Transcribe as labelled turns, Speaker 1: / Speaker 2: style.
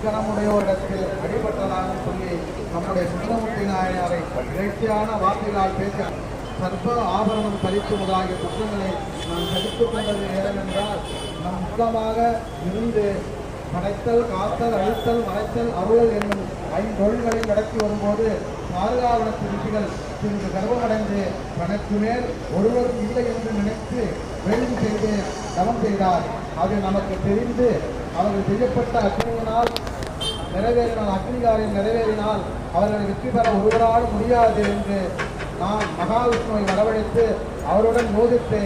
Speaker 1: கணமுடையோரிடத்தில் அடிபட்டதாக சொல்லி நம்முடைய சுந்தரமூர்த்தி நாயனாரை இயற்கையான வார்த்தைகளால் பேச சர்வ ஆபரணம் பறித்து முதலாகிய குற்றங்களை நாம் தடுத்துக் கொண்டது ஏதென்றால் மூலமாக இருந்து படைத்தல் காத்தல் அழித்தல் மறைத்தல் அருளல் என்னும் ஐந்தொழில்களை நடத்தி வரும்போது பாதுகாவல ரிஷிகள் சிறிது கர்வமடைந்து தனக்கு மேல் ஒருவரும் இல்லை என்று நினைத்து வேள்வி செய்து தவம் செய்தார். அது நமக்கு தெரிந்து அவர்கள் செய்யப்பட்ட அக்னியினால் நிறைவேறினால் அக்னிகாரியம் நிறைவேறினால் அவர்கள் வெற்றி பெற ஒருவராலும் முடியாது என்று நாம் மகாவிஷ்ணுவை வரவழைத்து அவருடன் மோதித்து